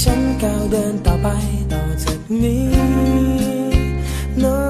ฉันก้าวเดินต่อไปต่อจากนี้นะ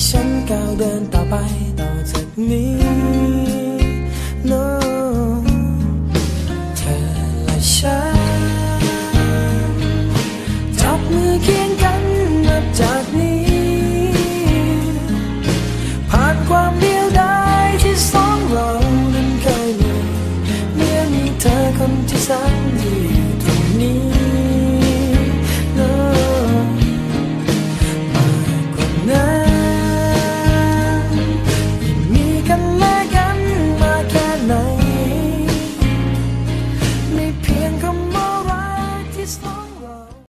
ให้ฉันก้าวเดินต่อไปต่อจากนี้